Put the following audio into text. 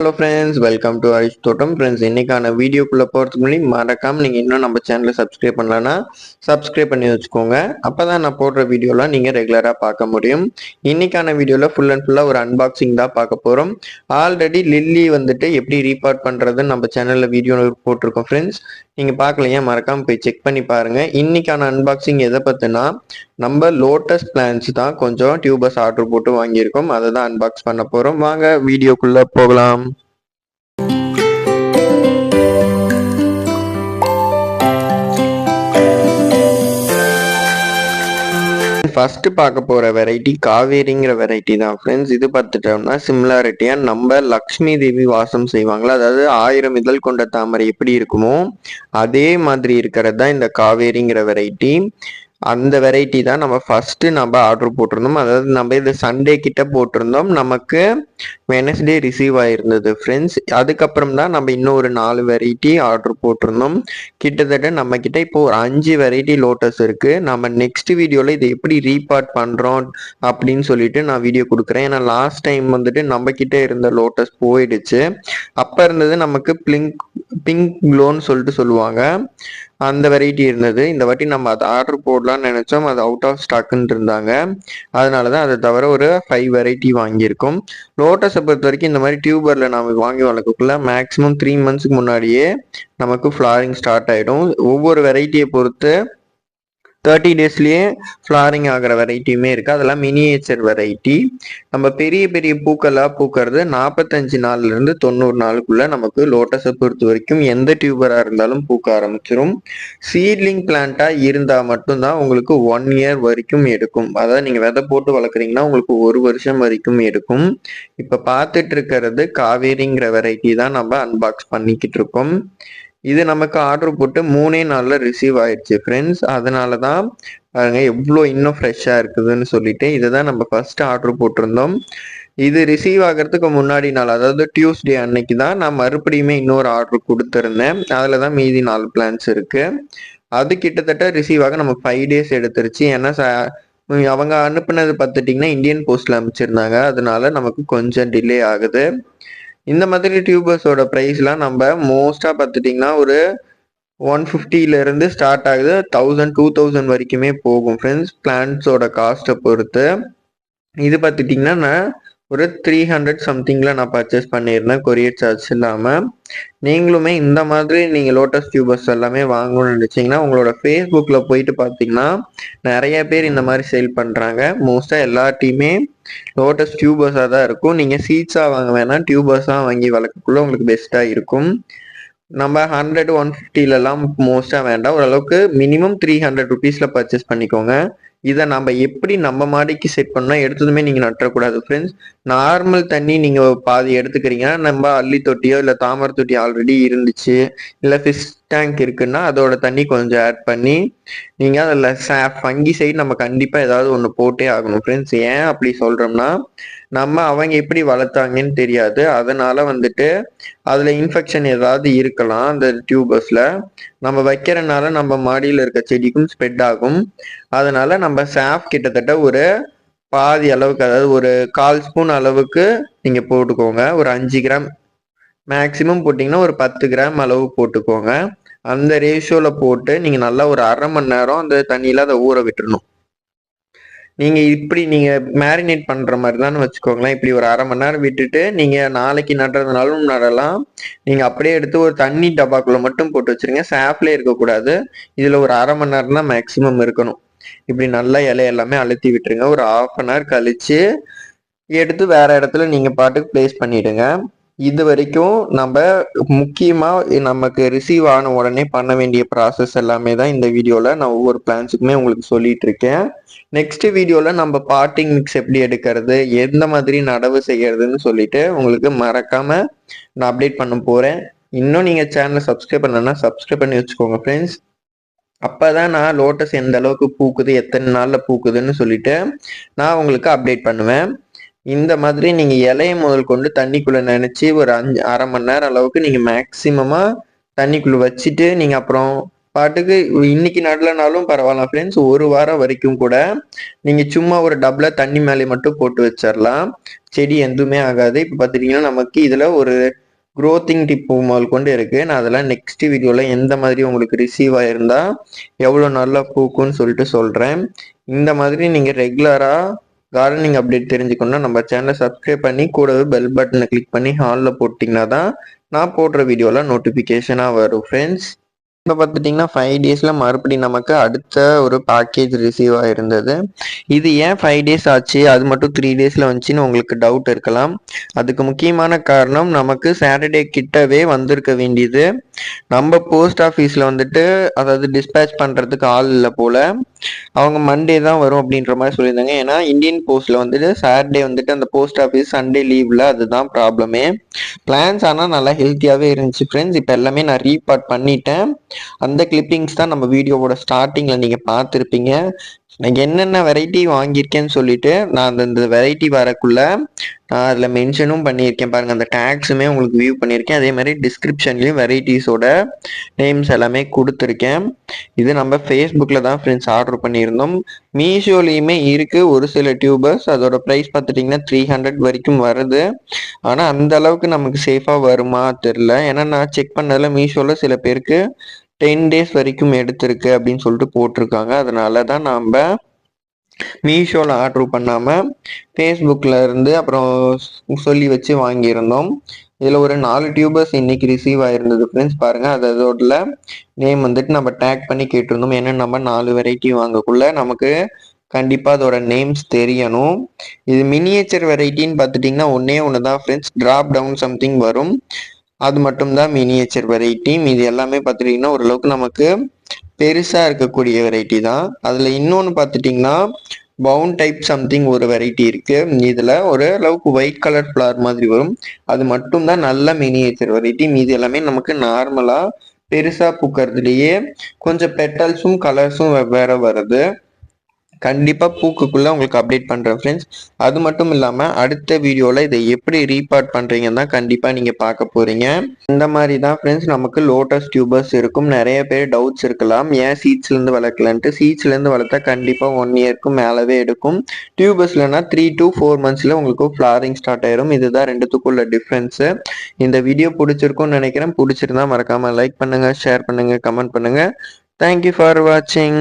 Hello friends welcome to Harish தோட்டம் friends இன்னைக்கான வீடியோக்குள்ளே போகிறதுக்கு முன்னாடி மறக்காம நீங்கள் இன்னும் நம்ம சேனலை சப்ஸ்கிரைப் பண்ணலன்னா சப்ஸ்கிரைப் பண்ணி வச்சுக்கோங்க. அப்போ தான் நான் போடுற வீடியோலாம் நீங்கள் ரெகுலராக பார்க்க முடியும். இன்னைக்கான வீடியோவில் ஃபுல் அண்ட் ஃபுல்லாக ஒரு அன்பாக்சிங் தான் பார்க்க போகிறோம் ஆல்ரெடி லில்லி வந்துட்டு எப்படி ரீபார்ட் பண்ணுறதுன்னு நம்ம சேனலில் வீடியோ போட்டிருக்கோம் ஃப்ரெண்ட்ஸ் நீங்கள் பார்க்கலையா? மறக்காமல் போய் செக் பண்ணி பாருங்கள் இன்னைக்கான அன்பாக்சிங் எதை பற்றினா நம்ம லோட்டஸ் பிளான்ஸ் தான் கொஞ்சம் டியூபஸ் ஆர்டர் போட்டு வாங்கியிருக்கோம். அதை தான் அன்பாக்ஸ் பண்ண போகிறோம் வாங்க வீடியோக்குள்ளே போகலாம். ஃபர்ஸ்ட் பார்க்க போற வெரைட்டி காவேரிங்கிற வெரைட்டி தான் ஃப்ரெண்ட்ஸ் இது பார்த்துட்டோம்னா சிமிலாரிட்டியா நம்ம லக்ஷ்மி தேவி வாசம் செய்வாங்களா? அதாவது ஆயிரம் இதழ் கொண்ட தாமரை எப்படி இருக்குமோ அதே மாதிரி இருக்கிறது தான் இந்த காவேரிங்கிற வெரைட்டி அந்த வெரைட்டி தான் நம்ம ஃபஸ்ட்டு நம்ம ஆர்டர் போட்டிருந்தோம். அதாவது நம்ம இது சண்டே கிட்ட போட்டிருந்தோம். நமக்கு வெனஸ்டே ரிசீவ் ஆயிருந்தது ஃப்ரெண்ட்ஸ் அதுக்கப்புறம் தான் நம்ம இன்னும் ஒரு நாலு வெரைட்டி ஆர்டர் போட்டிருந்தோம். கிட்டத்தட்ட நம்ம கிட்ட இப்போ ஒரு அஞ்சு வெரைட்டி லோட்டஸ் இருக்கு. நம்ம நெக்ஸ்ட் வீடியோவில் இதை எப்படி ரீபார்ட் பண்ணுறோம் அப்படின்னு சொல்லிட்டு நான் வீடியோ கொடுக்குறேன். ஏன்னா லாஸ்ட் டைம் வந்துட்டு நம்ம கிட்ட இருந்த லோட்டஸ் போயிடுச்சு. அப்போ இருந்தது நமக்கு பிளிங்க் பிங்க் க்ளோன்னு சொல்லிட்டு சொல்லுவாங்க. அந்த வெரைட்டி இருந்தது. இந்த வாட்டி நம்ம அதை ஆர்டர் போடலாம்னு நினச்சோம். அது அவுட் ஆஃப் ஸ்டாக்குன்னு இருந்தாங்க. அதனால தான் அதை தவிர ஒரு ஃபைவ் வெரைட்டி வாங்கியிருக்கோம். லோட்டஸை பொறுத்த வரைக்கும் இந்த மாதிரி டியூபரில் நம்ம வாங்கி வளர்க்கக்குள்ள மேக்ஸிமம் த்ரீ மந்த்ஸ்க்கு முன்னாடியே நமக்கு ஃப்ளாரிங் ஸ்டார்ட் ஆகிடும் ஒவ்வொரு வெரைட்டியை பொறுத்து தேர்ட்டி டேஸ்லயே ஃப்ளாரிங் ஆகிற வெரைட்டியுமே இருக்கு. அதெல்லாம் மினியேச்சர் வெரைட்டி நம்ம பெரிய பெரிய பூக்களாக பூக்கிறது நாற்பத்தஞ்சு நாள்ல இருந்து தொண்ணூறு நாளுக்குள்ள நமக்கு லோட்டஸை பொறுத்த வரைக்கும் எந்த டியூபரா இருந்தாலும் பூக்க ஆரம்பிச்சிரும். சீட்லிங் பிளான்ட்டா இருந்தா மட்டும்தான் உங்களுக்கு ஒன் இயர் வரைக்கும் எடுக்கும். அதாவது நீங்க விதை போட்டு வளர்க்குறீங்கன்னா உங்களுக்கு ஒரு வருஷம் வரைக்கும் எடுக்கும். இப்ப பார்த்துட்டு இருக்கிறது காவேரிங்கிற வெரைட்டி தான் நம்ம அன்பாக்ஸ் பண்ணிக்கிட்டு இருக்கோம். இது நமக்கு ஆர்டர் போட்டு மூணே நாளில் ரிசீவ் ஆயிடுச்சு ஃப்ரெண்ட்ஸ் அதனால தான் பாருங்க எவ்வளோ இன்னும் ஃப்ரெஷ்ஷாக இருக்குதுன்னு சொல்லிட்டு இதை தான் நம்ம ஃபர்ஸ்ட் ஆர்டர் போட்டிருந்தோம். இது ரிசீவ் ஆகிறதுக்கு முன்னாடி நாள் அதாவது டியூஸ்டே அன்னைக்கு தான் நான் மறுபடியுமே இன்னொரு ஆர்டர் கொடுத்துருந்தேன். அதில் தான் மீதி நாலு பிளான்ஸ் இருக்குது அது கிட்டத்தட்ட ரிசீவ் ஆக நமக்கு ஃபைவ் டேஸ் எடுத்துருச்சு. ஏன்னா அவங்க அனுப்புனது பார்த்துட்டிங்கன்னா இந்தியன் போஸ்ட்டில் அனுப்பிச்சிருந்தாங்க. அதனால நமக்கு கொஞ்சம் டிலே ஆகுது. இந்த மாதிரி டியூபர்ஸோட ப்ரைஸ்லாம் நம்ம மோஸ்ட்டாக பார்த்துட்டிங்கன்னா ஒரு ஒன் இருந்து ஸ்டார்ட் ஆகுது. தௌசண்ட் டூ தௌசண்ட் வரைக்குமே போகும். ஃப்ரெண்ட்ஸ் பிளான்ஸோட காஸ்ட்டை பொறுத்து. இது பார்த்துட்டிங்கன்னா நான் ஒரு த்ரீ ஹண்ட்ரட் சம்திங்கில் நான் பர்ச்சேஸ் பண்ணியிருந்தேன் கொரியர் சார்ஜ் இல்லாமல் நீங்களுமே இந்த மாதிரி நீங்கள் லோட்டஸ் டியூபர்ஸ் எல்லாமே வாங்கணும்னு நினச்சிங்கன்னா உங்களோட ஃபேஸ்புக்கில் போயிட்டு பார்த்தீங்கன்னா நிறைய பேர் இந்த மாதிரி சேல் பண்ணுறாங்க மோஸ்ட்டாக எல்லா டீமே லோட்டஸ் டியூபர்ஸாக தான் இருக்கும். நீங்கள் சீட்ஸாக வாங்க வேணாம் டியூபர்ஸாக வாங்கி வளர்க்கக்குள்ள உங்களுக்கு பெஸ்ட்டாக இருக்கும். நம்ம ஹண்ட்ரட் ஒன் ஃபிஃப்டிலலாம் மோஸ்ட்டாக வேண்டாம். ஓரளவுக்கு மினிமம் த்ரீ ஹண்ட்ரட் ருபீஸில் பர்ச்சேஸ் பண்ணிக்கோங்க. இதை நம்ம எப்படி நம்ம மாடிக்கு செட் பண்ணால் எடுத்ததுமே நீங்கள் நட்டக்கூடாது ஃப்ரெண்ட்ஸ் நார்மல் தண்ணி நீங்கள் பாதி எடுத்துக்கிறீங்கன்னா நம்ம அள்ளி தொட்டியோ இல்லை தாமரை தொட்டி ஆல்ரெடி இருந்துச்சு. இல்லை ஃபிஷ் டேங்க் இருக்குன்னா அதோட தண்ணி கொஞ்சம் ஆட் பண்ணி நீங்கள் அதில் ஃபங்கி சைடு நம்ம கண்டிப்பாக ஏதாவது ஒன்று போட்டே ஆகணும். ஃப்ரெண்ட்ஸ் ஏன் அப்படி சொல்கிறோம்னா நம்ம அவங்க எப்படி வளர்த்தாங்கன்னு தெரியாது. அதனால வந்துட்டு அதில் இன்ஃபெக்ஷன் ஏதாவது இருக்கலாம் அந்த டியூபர்ஸில் நம்ம வைக்கிறனால நம்ம மாடியில் இருக்க செடிக்கும் ஸ்ப்ரெட் ஆகும். அதனால நம்ம சாஃப் கிட்டத்தட்ட ஒரு பாதி அளவுக்கு அதாவது ஒரு கால் ஸ்பூன் அளவுக்கு நீங்கள் போட்டுக்கோங்க. ஒரு அஞ்சு கிராம் மேக்சிமம் போட்டிங்கன்னா ஒரு பத்து கிராம் அளவு போட்டுக்கோங்க. அந்த ரேஷியோவில் போட்டு நீங்கள் நல்லா ஒரு அரை மணி நேரம் அந்த தண்ணியில் அதை ஊற விட்டுறணும். நீங்கள் இப்படி நீங்கள் மேரினேட் பண்ணுற மாதிரி தான் வச்சுக்கோங்களேன். இப்படி ஒரு அரை மணி நேரம் விட்டுட்டு நீங்கள் நாளைக்கு நடுறதுனாலும் நடலாம் நீங்கள் அப்படியே எடுத்து ஒரு தண்ணி டப்பாக்குள்ளே மட்டும் போட்டு வச்சுருங்க. சாஃப்லேயே இருக்கக்கூடாது. இதில் ஒரு அரை மணி நேரம் தான் மேக்ஸிமம் இருக்கணும். இப்படி நல்லா இலை எல்லாமே அழுத்தி விட்டுருங்க. ஒரு ஆஃப் அன் ஹவர் கழிச்சு எடுத்து வேற இடத்துல நீங்கள் பாட்டுக்கு ப்ளேஸ் பண்ணிடுங்க. இது வரைக்கும் நம்ம முக்கியமாக நமக்கு ரிசீவ் ஆன உடனே பண்ண வேண்டிய ப்ராசஸ் எல்லாமே தான் இந்த வீடியோவில் நான் ஒவ்வொரு பிளான்ஸுக்குமே உங்களுக்கு சொல்லிட்டு இருக்கேன். நெக்ஸ்ட் வீடியோவில் நம்ம பார்ட்டிங் மிக்ஸ் எப்படி எடுக்கிறது எந்த மாதிரி நடவு செய்யறதுன்னு சொல்லிட்டு உங்களுக்கு மறக்காம நான் அப்டேட் பண்ண போகிறேன் இன்னும் நீங்கள் சேனலை சப்ஸ்கிரைப் பண்ணலன்னா சப்ஸ்கிரைப் பண்ணி வச்சுக்கோங்க ஃப்ரெண்ட்ஸ் அப்பதான் நான் லோட்டஸ் எந்த அளவுக்கு பூக்குது எத்தனை நாள்ல பூக்குதுன்னு சொல்லிட்டு நான் உங்களுக்கு அப்டேட் பண்ணுவேன். இந்த மாதிரி நீங்க இலைய முதல் கொண்டு தண்ணிக்குள்ள நினைச்சு ஒரு அஞ்சு அரை மணி நேரம் அளவுக்கு நீங்க மேக்சிமமா தண்ணிக்குள்ள வச்சுட்டு நீங்க அப்புறம் பாட்டுக்கு இன்னைக்கு நடலனாலும் பரவாயில்ல ஃப்ரெண்ட்ஸ் ஒரு வாரம் வரைக்கும் கூட நீங்கள் சும்மா ஒரு டப்ல தண்ணி மேலே மட்டும் போட்டு வச்சிடலாம் செடி எதுவுமே ஆகாது. இப்போ பார்த்துட்டீங்கன்னா நமக்கு இதில் ஒரு க்ரோத்திங் டிப் முதல் கொண்டு இருக்குது நான் அதெல்லாம் நெக்ஸ்ட் வீடியோவில் எந்த மாதிரி உங்களுக்கு ரிசீவ் ஆயிருந்தா எவ்வளோ நல்லா பூக்கும்னு சொல்லிட்டு சொல்கிறேன் இந்த மாதிரி நீங்கள் ரெகுலராக கார்டனிங் அப்டேட் தெரிஞ்சுக்கணும்னா நம்ம சேனலை சப்ஸ்கிரைப் பண்ணி கூடவே பெல் பட்டனை கிளிக் பண்ணி ஹாலில் போட்டிங்கன்னா தான் நான் போடுற வீடியோலாம் நோட்டிஃபிகேஷனாக வரும் ஃப்ரெண்ட்ஸ் இப்போ பார்த்துட்டிங்கன்னா ஃபைவ் டேஸில் மறுபடியும் நமக்கு அடுத்த ஒரு பேக்கேஜ் ரிசீவ் ஆகிருந்தது இது ஏன் ஃபைவ் டேஸ் ஆச்சு? அது மட்டும் த்ரீ டேஸில் வந்துச்சுன்னு உங்களுக்கு டவுட் இருக்கலாம். அதுக்கு முக்கியமான காரணம் நமக்கு சாட்டர்டே கிட்டவே வந்திருக்க வேண்டியது. நம்ம போஸ்ட் ஆஃபீஸில் வந்துட்டு அதாவது டிஸ்பேச் பண்ணுறதுக்கு ஆள் இல்லை போல். அவங்க மண்டே தான் வரும் அப்படின்ற மாதிரி சொல்லியிருந்தாங்க. ஏன்னா இந்தியன் போஸ்ட்டில் வந்துட்டு சாட்டர்டே வந்துட்டு அந்த போஸ்ட் ஆஃபீஸ் சண்டே லீவில் அதுதான் ப்ராப்ளமே பிளான்ஸ் ஆனால் நல்லா ஹெல்த்தியாகவே இருந்துச்சு ஃப்ரெண்ட்ஸ் இப்போ எல்லாமே நான் ரீபார்ட் பண்ணிட்டேன். அந்த கிளிப்பிங்ஸ் தான் நம்ம வீடியோவோட ஸ்டார்டிங்கில் நீங்கள் பார்த்துருப்பீங்க. நான் என்னென்ன வெரைட்டி வாங்கியிருக்கேன்னு சொல்லிட்டு நான் அந்த வெரைட்டி வரக்குள்ள நான் அதில் மென்ஷனும் பண்ணியிருக்கேன் பாருங்கள் அந்த டேக்ஸுமே உங்களுக்கு வியூ பண்ணியிருக்கேன். அதே மாதிரி டிஸ்கிரிப்ஷன்லேயும் வெரைட்டிஸோட நேம்ஸ் எல்லாமே கொடுத்துருக்கேன். இது நம்ம ஃபேஸ்புக்கில் தான் ஃப்ரெண்ட்ஸ் ஆர்டர் பண்ணியிருந்தோம். மீஷோலேயுமே இருக்குது ஒரு சில டியூபர்ஸ் அதோட ப்ரைஸ் பார்த்துட்டிங்கன்னா த்ரீ ஹண்ட்ரட் வரைக்கும் வருது. ஆனால் அந்த அளவுக்கு நமக்கு சேஃபாக வருமா தெரில ஏன்னா நான் செக் பண்ணதில் மீஷோவில் சில பேருக்கு டென் டேஸ் வரைக்கும் எடுத்திருக்கு அப்படின்னு சொல்லிட்டு போட்டிருக்காங்க. அதனால தான் நாம் மீஷோவில் ஆர்டர் பண்ணாமல் ஃபேஸ்புக்கில் இருந்து அப்புறம் சொல்லி வச்சு வாங்கியிருந்தோம். இதில் ஒரு நாலு டியூபர்ஸ் இன்னைக்கு ரிசீவ் ஆயிருந்தது ஃப்ரெண்ட்ஸ் பாருங்கள் அது அதோட நேம் வந்துட்டு நம்ம டேக் பண்ணி கேட்டிருந்தோம். ஏன்னா நம்ம நாலு வெரைட்டி வாங்கக்குள்ள நமக்கு கண்டிப்பாக அதோட நேம்ஸ் தெரியணும். இது மினியேச்சர் வெரைட்டின்னு பார்த்துட்டிங்கன்னா ஒன்றே ஒன்று தான் ஃப்ரெண்ட்ஸ் ட்ராப் டவுன் சம்திங் வரும். அது மட்டும்தான் மினியேச்சர் வெரைட்டி இது எல்லாமே பார்த்துட்டிங்கன்னா ஓரளவுக்கு நமக்கு பெருசாக இருக்கக்கூடிய வெரைட்டி தான். அதில் இன்னொன்று பார்த்துட்டிங்கன்னா பவுன் டைப் சம்திங் ஒரு வெரைட்டி இருக்கு. இதில் ஒரு அளவுக்கு ஒயிட் கலர் ஃப்ளவர் மாதிரி வரும். அது மட்டும்தான் நல்ல மினியேச்சர் வெரைட்டி மீது எல்லாமே நமக்கு நார்மலாக பெருசாக பூக்கிறதுலையே கொஞ்சம் பெட்டல்ஸும் கலர்ஸும் வெவ்வேறு வருது. கண்டிப்பாக பூக்குக்குள்ளே உங்களுக்கு அப்டேட் பண்ணுறேன் ஃப்ரெண்ட்ஸ் அது மட்டும் இல்லாமல் அடுத்த வீடியோவில் இதை எப்படி ரீபார்ட் பண்ணுறீங்கன்னு தான் கண்டிப்பாக நீங்கள் பார்க்க போகிறீங்க இந்த மாதிரி தான் ஃப்ரெண்ட்ஸ் நமக்கு லோட்டஸ் டியூபர்ஸ் இருக்கும். நிறைய பேர் டவுட்ஸ் இருக்கலாம். ஏன் சீட்ஸ்லேருந்து வளர்க்கலன்ட்டு? சீட்ஸ்லேருந்து வளர்த்தா கண்டிப்பாக ஒன் இயர்க்கும் மேலவே எடுக்கும். டியூபர்ஸ்லனா த்ரீ டு ஃபோர் மந்த்ஸில் உங்களுக்கு ஃப்ளாரிங் ஸ்டார்ட் ஆயிரும். இதுதான் ரெண்டுத்துக்குள்ள டிஃப்ரென்ஸு இந்த வீடியோ பிடிச்சிருக்கும்னு நினைக்கிறேன். பிடிச்சிருந்தா மறக்காமல் லைக் பண்ணுங்கள் ஷேர் பண்ணுங்கள் கமெண்ட் பண்ணுங்கள் தேங்க்யூ ஃபார் வாட்சிங்